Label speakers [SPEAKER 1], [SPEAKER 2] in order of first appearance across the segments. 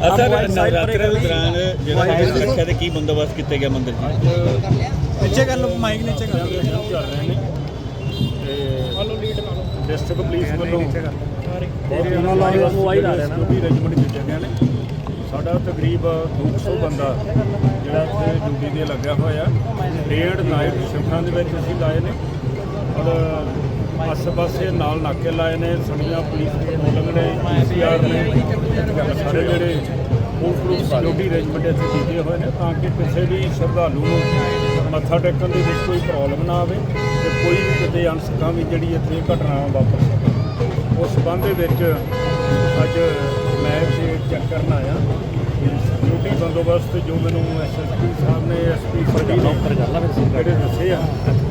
[SPEAKER 1] ਨਵਰਾਤਰੇ ਦੇ ਦੌਰਾਨ ਜਿਹੜਾ ਸੁਰੱਖਿਆ ਦੇ ਕੀ ਬੰਦੋਬਸਤ ਕੀਤੇ ਗਿਆ ਮੰਦਿਰ 'ਚ
[SPEAKER 2] ਨੀਚੇ ਕਰ ਲਓ ਮਾਈਕ ਨੀਚੇ ਕਰ
[SPEAKER 3] ਸ਼ੁਰੂ ਕਰ ਰਹੇ ਨੇ ਤੇ ਡਿਸਟ੍ਰਿਕਟ ਪੁਲਿਸ ਵੱਲੋਂ ਬਹੁਤ ਉਹਨਾਂ ਲਾਇਆ ਮੋਬਾਈਲ ਆ ਰਿਹਾ ਨਾ। ਵੀ ਰੈਜੀਮੈਂਟ ਕੀਤੇ ਗਏ ਨੇ। ਸਾਡਾ ਤਕਰੀਬ 200 ਬੰਦਾ ਜਿਹੜਾ ਇੱਥੇ ਡਿਊਟੀ ਤੇ ਲੱਗਿਆ ਹੋਇਆ। ਡੇਢ ਨਾਈਟ ਸ਼ਿਫਟਾਂ ਦੇ ਵਿੱਚ ਅਸੀਂ ਲਾਏ ਨੇ। ਔਰ ਆਸ-ਪਾਸੇ ਨਾਲ ਨਾਕੇ ਲਾਏ ਨੇ ਸੜੀਆਂ ਪੁਲਿਸ ਪੈਟਰੋਲਿੰਗ ਨੇ ਪੀਸੀਆਰ ਨੇ ਸਾਰੇ ਜਿਹੜੇ ਉਹ ਸਿਕਿਉਰਿਟੀ ਅਰੇਂਜਮੈਂਟ ਇੱਥੇ ਕੀਤੇ ਹੋਏ ਨੇ ਤਾਂ ਕਿ ਕਿਸੇ ਵੀ ਸ਼ਰਧਾਲੂ ਨੂੰ ਮੱਥਾ ਟੇਕਣ ਦੇ ਵਿੱਚ ਕੋਈ ਪ੍ਰੋਬਲਮ ਨਾ ਆਵੇ ਤੇ ਕੋਈ ਵੀ ਕਿਤੇ ਅਨਸਕਾਂ ਵੀ ਜਿਹੜੀ ਇੱਥੇ ਘਟਨਾ ਵਾਪਰ ਸਕੇ। ਉਸ ਸੰਬੰਧ ਦੇ ਵਿੱਚ ਅੱਜ ਮੈਂ ਇੱਥੇ ਚੈੱਕ ਕਰਨ ਆਇਆ। ਸਿਕਿਉਰਿਟੀ ਬੰਦੋਬਸਤ ਜੋ ਮੈਨੂੰ ਐਸਐਸਪੀ ਸਾਹਿਬ ਨੇ ਐਸਪੀ ਫਰਦੀ ਨੇ ਜਿਹੜੇ ਦੱਸੇ ਆ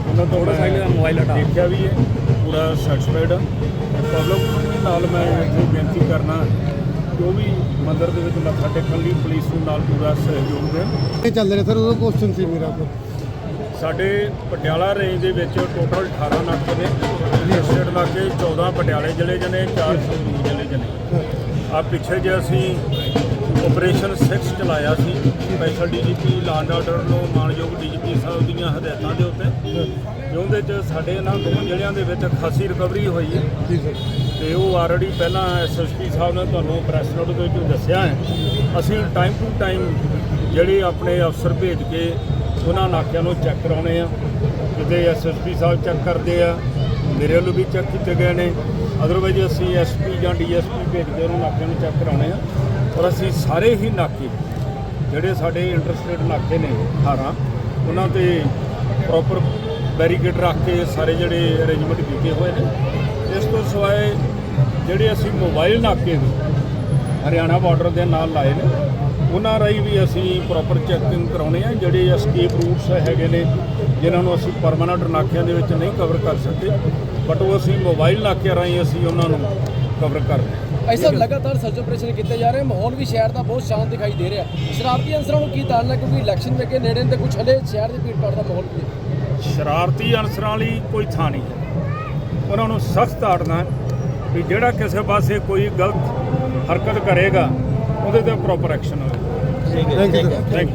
[SPEAKER 3] ਉਹਨਾਂ ਤੋਂ ਮੈਂ ਮੋਬਾਈਲ ਹਟਾ। ਦੇਖਿਆ ਵੀ ਹੈ। ਪੂਰਾ ਸੈਟੀਸਫਾਈਡ ਆ। ਪਬਲਿਕ ਨਾਲ ਮੈਂ ਇੱਥੇ ਬੇਨਤੀ ਕਰਨਾ ਜੋ ਵੀ ਮੰਦਿਰ ਦੇ ਵਿੱਚ ਮੱਥਾ ਟੇਕਣ ਲਈ ਪੁਲਿਸ ਨੂੰ ਨਾਲ ਪੂਰਾ ਸਹਿਯੋਗ ਦੇਣ।
[SPEAKER 4] ਇਹ ਚੱਲ ਰਿਹਾ ਸਰ ਉਹਦਾ ਕੁਐਸਚਨ ਸੀ ਮੇਰਾ ਕੋਲ
[SPEAKER 3] ਸਾਡੇ ਪਟਿਆਲਾ ਰੇਂਜ ਦੇ ਵਿੱਚ ਟੋਟਲ 18 ਨਾਕੇ ਨੇ। ਲਿਸਟਡ ਨਾਕੇ 14 ਪਟਿਆਲੇ ਜ਼ਿਲ੍ਹੇ 'ਚ ਨੇ 4 ਸੰਗਰੂਰ ਜ਼ਿਲ੍ਹੇ 'ਚ ਨੇ। ਆ ਪਿੱਛੇ ਜੇ ਅਸੀਂ ਆਪਰੇਸ਼ਨ 6 ਚਲਾਇਆ ਸੀ। Special DGP law and order ਨੂੰ ਮਾਨਯੋਗ ਡੀਜੀਪੀ ਸਾਹਿਬ ਦੀਆਂ ਹਦਾਇਤਾਂ ਦੇ ਉੱਤੇ। ਤੇ ਉਹਦੇ 'ਚ ਸਾਡੇ ਇਹਨਾਂ ਦੋਵਾਂ ਜ਼ਿਲ੍ਹਿਆਂ ਦੇ ਵਿੱਚ ਖਾਸੀ ਰਿਕਵਰੀ ਹੋਈ ਹੈ। ਤੇ ਉਹ ਆਲਰੇਡੀ ਪਹਿਲਾਂ ਐਸਐਸਪੀ ਸਾਹਿਬ ਨੇ ਤੁਹਾਨੂੰ ਪ੍ਰੈਸ ਨੋਟ ਦੇ ਵਿੱਚ ਦੱਸਿਆ ਹੈ। ਅਸੀਂ ਟਾਈਮ ਟੂ ਟਾਈਮ ਜਿਹੜੇ ਆਪਣੇ ਅਫਸਰ ਭੇਜ ਕੇ ਉਹਨਾਂ ਨਾਕਿਆਂ ਨੂੰ ਚੈੱਕ ਕਰਾਉਣੇ ਆ। ਕਿਤੇ ਐਸਐਸਪੀ ਸਾਹਿਬ ਚੈੱਕ ਕਰਦੇ ਆ ਮੇਰੇ ਵੱਲੋਂ ਵੀ ਚੈੱਕ ਕੀਤੇ ਗਏ ਨੇ। ਅਦਰਵਾਈਜ਼ ਅਸੀਂ ਐਸਪੀ ਜਾਂ ਡੀਐਸਪੀ ਭੇਜਦੇ ਉਹਨਾਂ ਨਾਕਿਆਂ ਨੂੰ ਚੈੱਕ ਕਰਾਉਣੇ ਆ। ਔਰ ਅਸੀਂ ਸਾਰੇ ਹੀ ਨਾਕੇ, ਜਿਹੜੇ ਸਾਡੇ ਇੰਟਰਸਟੇਟ ਨਾਕੇ ਨੇ 18 ਉਹਨਾਂ ਤੇ ਪ੍ਰੋਪਰ ਬੈਰੀਕੇਡ ਰੱਖ ਕੇ ਸਾਰੇ ਜਿਹੜੇ ਅਰੇਂਜਮੈਂਟ ਕੀਤੇ ਹੋਏ ਨੇ। ਇਸ ਤੋਂ ਸਿਵਾਏ ਜਿਹੜੇ ਅਸੀਂ ਮੋਬਾਈਲ ਨਾਕੇ ਵੀ ਹਰਿਆਣਾ ਬਾਰਡਰ ਦੇ ਨਾਲ ਲਾਏ ਨੇ, ਉਹਨਾਂ ਰਾਹੀਂ ਵੀ ਅਸੀਂ ਪ੍ਰੋਪਰ ਚੈਕਿੰਗ ਕਰਾਉਣੇ ਆ, ਜਿਹੜੇ ਐਸਕੇਪ ਰੂਟਸ ਹੈਗੇ ਨੇ, ਜਿਨ੍ਹਾਂ ਨੂੰ ਅਸੀਂ ਪਰਮਾਨੈਂਟ ਨਾਕਿਆਂ ਦੇ ਵਿੱਚ ਨਹੀਂ ਕਵਰ ਕਰ ਸਕਦੇ ਬਟ ਉਹ ਅਸੀਂ ਮੋਬਾਈਲ ਨਾਕਿਆਂ ਰਾਹੀਂ ਅਸੀਂ ਉਹਨਾਂ ਨੂੰ ਕਵਰ ਕਰਦੇ ਹਾਂ।
[SPEAKER 5] ਐਸਾ ਲਗਾਤਾਰ ਸਰਚ ਆਪਰੇਸ਼ਨ ਕੀਤੇ ਜਾ ਰਹੇ ਮਾਹੌਲ ਵੀ ਸ਼ਹਿਰ ਦਾ ਬਹੁਤ ਸ਼ਾਂਤ ਦਿਖਾਈ ਦੇ ਰਿਹਾ ਸ਼ਰਾਰਤੀ ਅੰਸਰਾਂ ਨੂੰ ਕੀ ਤਾੜਨਾ ਕਿਉਂਕਿ ਇਲੈਕਸ਼ਨ ਦੇ ਕੇ ਨੇੜੇ ਨੇ ਤੇ ਕੁਝ ਹਲੇ ਸ਼ਹਿਰ ਦੀ ਭੀੜ ਭਾੜ ਦਾ ਮਾਹੌਲ ਵੀ ਹੈ।
[SPEAKER 3] ਸ਼ਰਾਰਤੀ ਅਨਸਰਾਂ ਲਈ ਕੋਈ ਥਾਂ ਨਹੀਂ ਹੈ। ਉਹਨਾਂ ਨੂੰ ਸਖਤ ਤਾੜਨਾ ਵੀ ਜਿਹੜਾ ਕਿਸੇ ਪਾਸੇ ਕੋਈ ਗਲਤ ਹਰਕਤ ਕਰੇਗਾ ਉਹਦੇ ਤੇ ਪ੍ਰੋਪਰ ਐਕਸ਼ਨ ਹੋਵੇ
[SPEAKER 4] ਯੂ ਸਰ
[SPEAKER 3] ਥੈਂਕ ਯੂ